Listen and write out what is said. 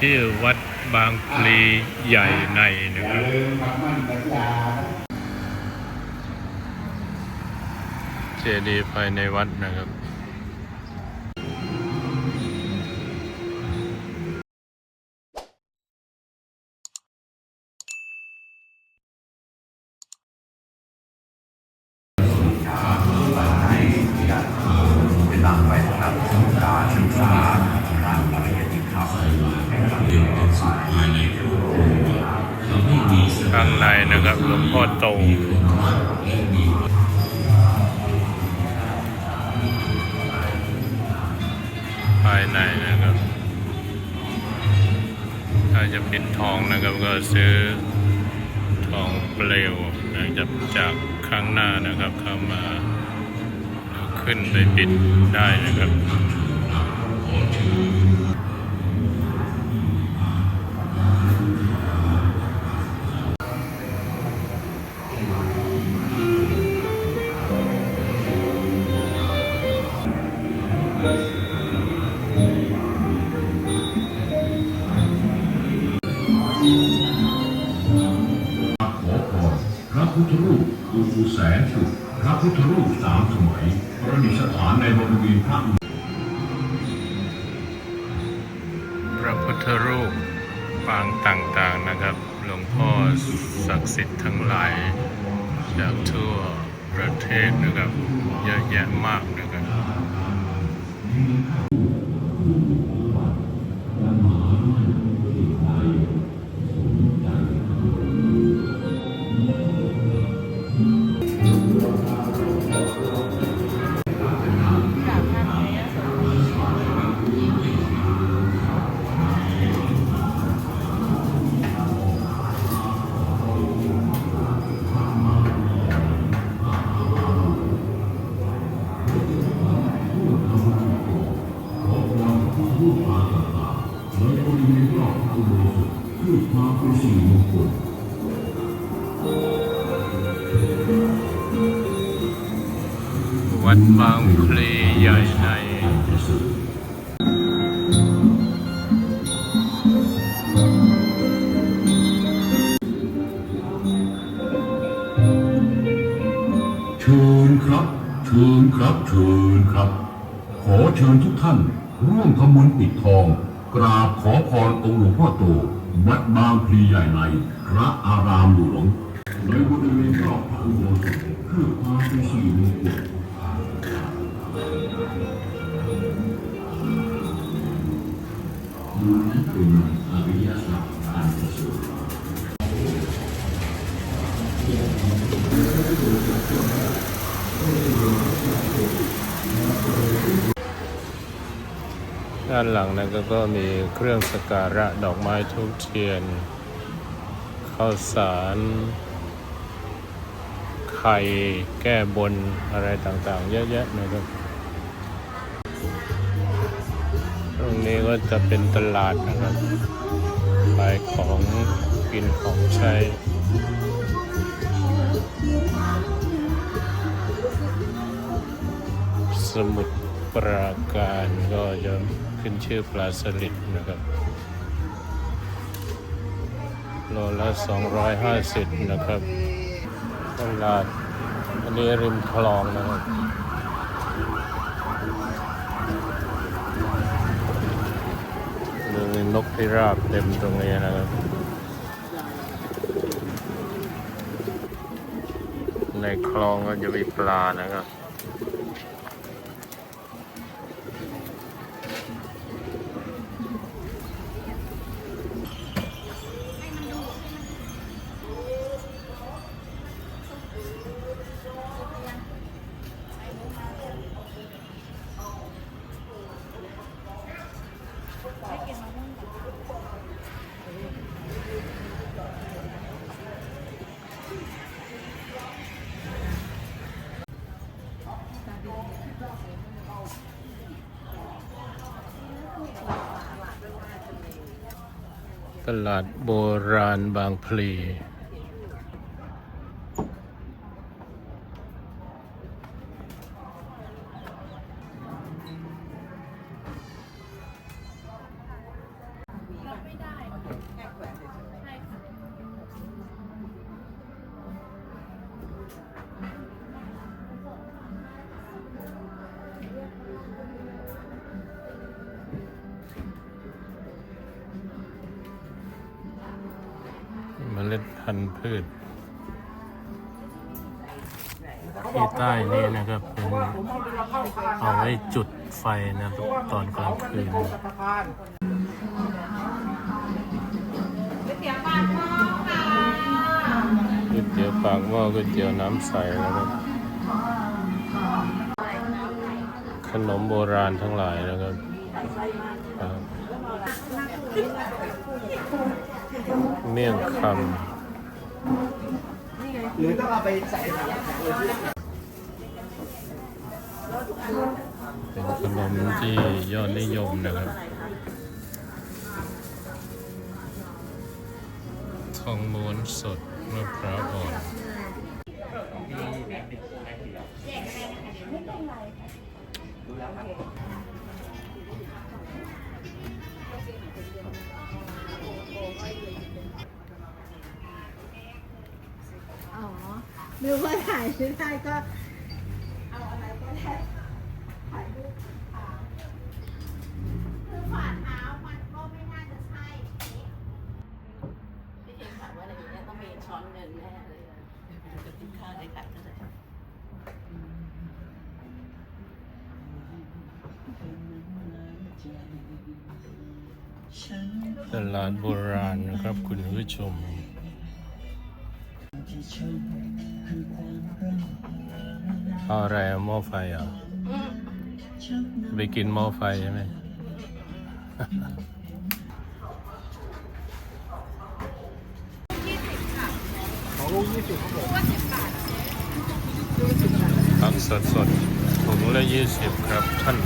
ที่วัดบางพลีใหญ่ในนะครับเจดีย์ภายในวัดนะครับเป็นหลักไปสำหรับการศึกษาทางปริญญา ข้างในนะครับหลวงพ่อโตภายในนะครับ ถ้าจะปิดทองนะครับก็ซื้อทองเปลวนะครับจากข้างหน้านะครับเข้ามาขึ้นไปปิดได้นะครับ แสนสุดพระพุทธรูปสามสมัยประดิษฐานในบริเวณพระอุพระพุทธรูปปางต่างๆนะครับ หลวงพ่อศักดิ์สิทธิ์ทั้งหลายจากทั่วประเทศนะครับ เยอะแยะมากนะครับ เพื่อความเป็นสิริมงคลวัดบางพลีใหญ่ในเชิญครับ เชิญครับ เชิญครับ ขอเชิญทุกท่าน ร่วมทำบุญปิดทอง กราบขอพรองค์หลวงพ่อโต วัดบางพลีใหญ่ในพระอารามหลวงในบริเวณรอบพระอุโบสถเพื่อความเป็นสิริมงคลมูลนิธิอริยสัจอันประเสริฐเด้านหลังนะครับก็มีเครื่องสกการะดอกไม้ทุกเทียนข้าวสาร ไข่แก้บนอะไรต่างๆ เยอะแยะนะครับ ตรงนี้ก็จะเป็นตลาดนะครับขายของกินของใช้สมุดปราการก็จะ ขึ้นชื่อปลาสลิดนะครับโลละ 250 นะครับตลาดอันนี้ริมคลองนะครับมีนกพิราบเต็มตรงนี้นะครับในคลองก็จะมีปลานะครับ ตลาดโบราณบางพลี พันธุ์พืชที่ใต้นี้นะครับเป็นเอาไว้จุดไฟนะครับตอนกลางคืนก๋วยเตี๋ยวปากหม้อก๋วยเตี๋ยวน้ำใสนะครับ ขนมโบราณทั้งหลายนะครับครับ เมี่ยงคำหรือต้องเอาไปใส่ถังเป็นขนมที่ยอดนิยมนะครับทองม้วนสดมะพร้าวอ่อน ไม่รู้ว่าถ่ายไม่ได้ก็เอาอะไรก็ได้ถ่ายรูปค่ะคือฝ่าเท้ามันก็ไม่น่าจะใช่พี่เห็นค่ะว่าในนี้ต้องมีช้อนเงินแน่เลยจะติดค่าในขายก็ได้ตลาดโบราณนะครับคุณผู้ชม เอาอะไรอะหม้อไฟเหรอะไปกินหม้อไฟใช่ไหมของลูกยี่สิบครับผมผักสดสดๆถุงละยี่สิบครับท่าน